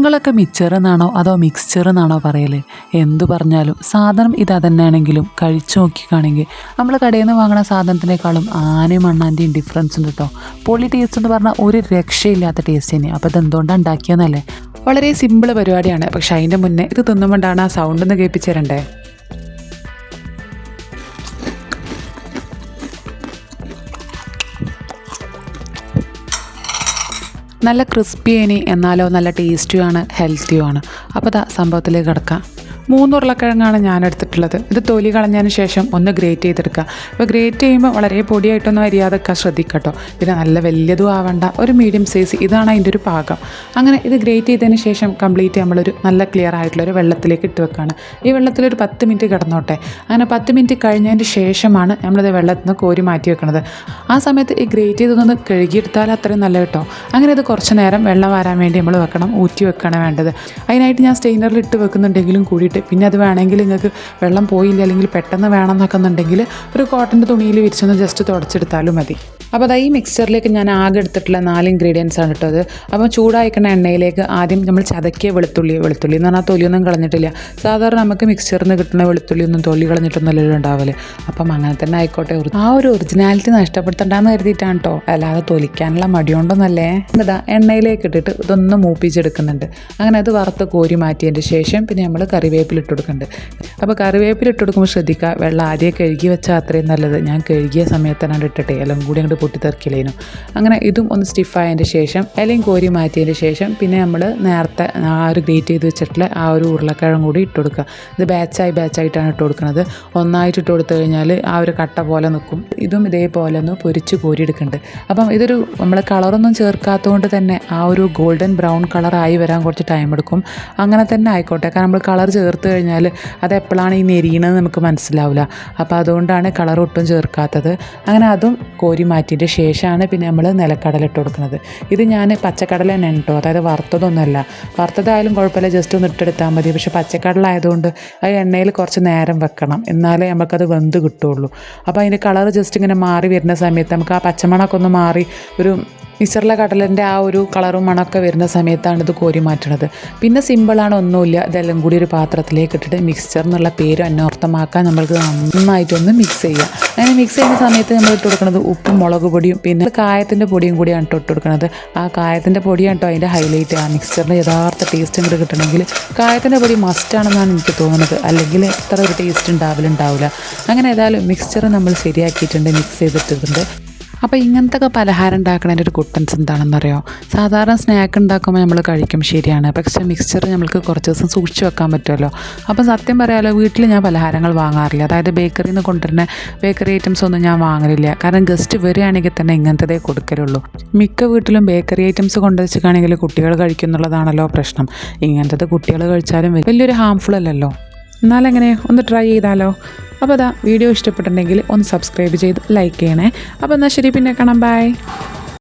നിങ്ങളൊക്കെ മിക്സർ എന്നാണോ അതോ മിക്സ്ചർ എന്നാണോ പറയൽ എന്തു പറഞ്ഞാലും സാധനം ഇത് തന്നെയാണെങ്കിലും കഴിച്ചു നോക്കിക്കാണെങ്കിൽ നമ്മൾ കടയിൽ നിന്ന് വാങ്ങുന്ന സാധനത്തിനേക്കാളും ആനയും മണ്ണാന്റെയും ഡിഫറൻസ് ഉണ്ട് കേട്ടോ പൊളി ടേസ്റ്റ് എന്ന് പറഞ്ഞാൽ ഒരു രക്ഷയില്ലാത്ത ടേസ്റ്റ് തന്നെ അപ്പോൾ ഇത് ഉണ്ടാക്കിയെന്നല്ലേ വളരെ സിമ്പിൾ പരിപാടിയാണ്. പക്ഷേ അതിന്റെ മുന്നേ ഇത് തിന്നുമ്പോണ്ടാണ് ആ സൗണ്ട് ഒന്ന് കേൾപ്പിച്ചു തരണ്ടേ? നല്ല ക്രിസ്പി ഇനി എന്നാലോ നല്ല ടേസ്റ്റിയുമാണ് ഹെൽത്തിയുമാണ്. അപ്പോൾ അതാ സംഭവത്തിലേക്ക് കിടക്കാം. മൂന്ന് ഉരുളക്കിഴങ്ങാണ് ഞാൻ എടുത്തിട്ടുള്ളത് ഇത് തൊലി കളഞ്ഞതിന് ശേഷം ഒന്ന് ഗ്രേറ്റ് ചെയ്തെടുക്കുക. അപ്പോൾ ഗ്രേറ്റ് ചെയ്യുമ്പോൾ വളരെ പൊടിയായിട്ടൊന്നും അരിയാതൊക്കെ ശ്രദ്ധിക്കട്ടോ. പിന്നെ നല്ല വലിയതും ആവണ്ട ഒരു മീഡിയം സൈസ്. ഇതാണ് അതിന്റെ ഒരു പാകം. അങ്ങനെ ഇത് ഗ്രേറ്റ് ചെയ്തതിന് ശേഷം കംപ്ലീറ്റ് നമ്മളൊരു നല്ല ക്ലിയർ ആയിട്ടുള്ള ഒരു വെള്ളത്തിലേക്ക് ഇട്ട് വെക്കുകയാണ് ഈ വെള്ളത്തിൽ ഒരു പത്ത് മിനിറ്റ് കിടന്നോട്ടെ. അങ്ങനെ പത്ത് മിനിറ്റ് കഴിഞ്ഞതിന് ശേഷമാണ് നമ്മളിത് വെള്ളത്തിൽ നിന്ന് കോരി മാറ്റി വെക്കുന്നത് ആ സമയത്ത് ഈ ഗ്രേറ്റ് ചെയ്തൊന്ന് കഴുകിയെടുത്താൽ അത്രയും നല്ല കേട്ടോ. അങ്ങനെ ഇത് കുറച്ച് നേരം വെള്ളം വരാൻ വേണ്ടി നമ്മൾ വെക്കണം ഊറ്റി വെക്കുകയാണ് വേണ്ടത്. അതിനായിട്ട് ഞാൻ സ്റ്റെയിനറിൽ ഇട്ട് വെക്കുന്നുണ്ടെങ്കിലും കൂടിയിട്ട് പിന്നെ അത് വേണമെങ്കിൽ നിങ്ങൾക്ക് വെള്ളം പോയില്ല അല്ലെങ്കിൽ പെട്ടെന്ന് വേണം എന്നൊക്കെ എന്നുണ്ടെങ്കിൽ ഒരു കോട്ടന്റെ തുണിയിൽ വിരിച്ചൊന്ന് ജസ്റ്റ് തുടച്ചെടുത്താലും മതി. അപ്പോൾ അതാ ഈ മിക്സറിലേക്ക് ഞാൻ ആകെ എടുത്തിട്ടുള്ള നാല് ഇൻഗ്രീഡിയൻസ് ആണ് കേട്ടോ അത്. അപ്പോൾ ചൂടായിക്കുന്ന എണ്ണയിലേക്ക് ആദ്യം നമ്മൾ ചതക്കിയ വെളുത്തുള്ളി വെളുത്തുള്ളി എന്ന് പറഞ്ഞാൽ തൊലിയൊന്നും കളഞ്ഞിട്ടില്ല. സാധാരണ നമുക്ക് മിക്സറിൽ നിന്ന് കിട്ടുന്ന വെളുത്തുള്ളി ഒന്നും തൊലി കളഞ്ഞിട്ടൊന്നുമല്ലല്ലോ ഉണ്ടാവില്ലേ അപ്പം അങ്ങനെ തന്നെ ആയിക്കോട്ടെ ആ ഒരു ഒറിജിനാലിറ്റി നഷ്ടപ്പെടുത്തണ്ടെന്ന് കരുതിയിട്ടാണ് കേട്ടോ. അല്ലാതെ തൊലിക്കാനുള്ള മടിയുണ്ടോന്നല്ലേ എന്താ എണ്ണയിലേക്ക് ഇട്ടിട്ട് ഇതൊന്ന് മൂപ്പിച്ചെടുക്കുന്നുണ്ട്. അങ്ങനെ അത് വറുത്ത് കോരി മാറ്റിയതിന്റെ ശേഷം പിന്നെ നമ്മൾ കറിവേപ്പില ഇട്ട് കൊടുക്കുന്നുണ്ട്. അപ്പോൾ കറിവേപ്പില ഇട്ട് കൊടുക്കുമ്പോൾ ശ്രദ്ധിക്കുക വെള്ളം ആദ്യം കഴുകി വെച്ചാൽ അത്രയും നല്ലത്. ഞാൻ കഴുകിയ സമയത്ത് തന്നെ ഇട്ടിട്ടേ എല്ലാം കൂടി അങ്ങോട്ട് പൊട്ടിത്തെറിക്കില്ലേനു അങ്ങനെ ഇതും ഒന്ന് സ്റ്റിഫായതിന്റെ ശേഷം ഇലയും കോരി മാറ്റിയതിന്റെ ശേഷം പിന്നെ നമ്മൾ നേരത്തെ ആ ഒരു ഗ്രേറ്റ് ചെയ്ത് വെച്ചിട്ടുള്ള ആ ഒരു ഉരുളക്കിഴങ്ങ് കൂടി ഇട്ട് കൊടുക്കുക. ഇത് ബാച്ചായി ബാച്ചായിട്ടാണ് ഇട്ട് കൊടുക്കുന്നത്. ഒന്നായിട്ട് ഇട്ട് കൊടുത്തു കഴിഞ്ഞാൽ ആ ഒരു കട്ട പോലെ നിൽക്കും. ഇതും ഇതേപോലെ ഒന്ന് പൊരിച്ച് കോരിയെടുക്കുന്നുണ്ട്. അപ്പം ഇതൊരു നമ്മൾ കളറൊന്നും ചേർക്കാത്തതുകൊണ്ട് തന്നെ ആ ഒരു ഗോൾഡൻ ബ്രൗൺ കളറായി വരാൻ കുറച്ച് ടൈം എടുക്കും. അങ്ങനെ തന്നെ ആയിക്കോട്ടെ. കാരണം നമ്മൾ കളർ ചേർത്ത് കഴിഞ്ഞാൽ അത് എപ്പോഴാണ് ഈ നെരിയണത് നമുക്ക് മനസ്സിലാവില്ല. അപ്പോൾ അതുകൊണ്ടാണ് കളർ ഒട്ടും ചേർക്കാത്തത്. അങ്ങനെ അതും കോരി മാറ്റിയതിന്റെ ശേഷമാണ് പിന്നെ നമ്മൾ നിലക്കടല ഇട്ട് കൊടുക്കുന്നത്. ഇത് ഞാൻ പച്ചക്കടല തന്നെ കേട്ടോ. അതായത് വറുത്തതൊന്നുമല്ല. വറുത്തതായാലും കുഴപ്പമില്ല. ജസ്റ്റ് ഒന്ന് ഇട്ടെടുത്താൽ മതി. പക്ഷേ പച്ചക്കടല ആയതുകൊണ്ട് ആ എണ്ണയിൽ കുറച്ച് നേരം വെക്കണം. എന്നാലേ നമുക്കത് വെന്ത് കിട്ടുള്ളൂ അപ്പോൾ അതിന്റെ കളർ ജസ്റ്റ് ഇങ്ങനെ മാറി വരുന്ന സമയത്ത് നമുക്ക് ആ പച്ചമണമൊക്കെ ഒന്ന് മാറി ഒരു മിശ്രല കടലിന്റെ ആ ഒരു കളറും മണമൊക്കെ വരുന്ന സമയത്താണ് ഇത് കോരി മാറ്റണത്. പിന്നെ സിമ്പിളാണ് ഒന്നുമില്ല. ഇതെല്ലാം കൂടി ഒരു പാത്രത്തിലേക്ക് ഇട്ടിട്ട് മിക്സ്ചർ എന്നുള്ള പേര് അന്വർത്ഥമാക്കാൻ നമ്മൾക്ക് നന്നായിട്ടൊന്ന് മിക്സ് ചെയ്യുക അങ്ങനെ മിക്സ് ചെയ്യുന്ന സമയത്ത് നമ്മൾ ഇട്ട് കൊടുക്കുന്നത് ഉപ്പും മുളക് പൊടിയും പിന്നെ കായത്തിന്റെ പൊടിയും കൂടിയാണ് ഇട്ട് കൊടുക്കുന്നത്. ആ കായത്തിന്റെ പൊടിയാണ് കേട്ടോ അതിന്റെ ഹൈലൈറ്റ് ആ മിക്സ്ചറിന്റെ യഥാർത്ഥ ടേസ്റ്റ് ഇങ്ങോട്ട് കിട്ടണമെങ്കിൽ കായത്തിന്റെ പൊടി മസ്റ്റാണെന്നാണ് എനിക്ക് തോന്നുന്നത്. അല്ലെങ്കിൽ ഇത്ര ഒരു ടേസ്റ്റ് ഉണ്ടാവില്ല ഉണ്ടാവില്ല അങ്ങനെ ഏതായാലും മിക്സ്ചർ നമ്മൾ ശരിയാക്കിയിട്ടുണ്ട് മിക്സ് ചെയ്തിട്ടുണ്ട്. അപ്പോൾ ഇങ്ങനത്തെ പലഹാരം ഉണ്ടാക്കണതിന്റെ ഒരു കുട്ടൻസ് എന്താണെന്നറിയോ? സാധാരണ സ്നാക്ക് ഉണ്ടാക്കുമ്പോൾ നമ്മൾ കഴിക്കും ശരിയാണ്. പക്ഷേ മിക്സ്ചർ നമ്മൾക്ക് കുറച്ച് ദിവസം സൂക്ഷിച്ച് വെക്കാൻ പറ്റുമല്ലോ. അപ്പോൾ സത്യം പറയാമല്ലോ വീട്ടിൽ ഞാൻ പലഹാരങ്ങൾ വാങ്ങാറില്ല. അതായത് ബേക്കറിയിൽ നിന്ന് കൊണ്ടുവരുന്ന ബേക്കറി ഐറ്റംസ് ഒന്നും ഞാൻ വാങ്ങലില്ല. കാരണം ഗസ്റ്റ് വരികയാണെങ്കിൽ തന്നെ ഇങ്ങനത്തതേ കൊടുക്കലുള്ളൂ. മിക്ക വീട്ടിലും ബേക്കറി ഐറ്റംസ് കൊണ്ടുവച്ചിട്ടാണെങ്കിൽ കുട്ടികൾ കഴിക്കുന്നുള്ളതാണല്ലോ പ്രശ്നം. ഇങ്ങനത്തത് കുട്ടികൾ കഴിച്ചാലും വലിയൊരു ഹാംഫുൾ അല്ലല്ലോ. എന്നാലെങ്ങനെ? ഒന്ന് ട്രൈ ചെയ്താലോ? അപ്പോൾ അതാ വീഡിയോ ഇഷ്ടപ്പെട്ടിട്ടുണ്ടെങ്കിൽ ഒന്ന് സബ്സ്ക്രൈബ് ചെയ്ത് ലൈക്ക് ചെയ്യണേ. അപ്പോൾ എന്നാൽ ശരി പിന്നെ കാണാം. ബൈ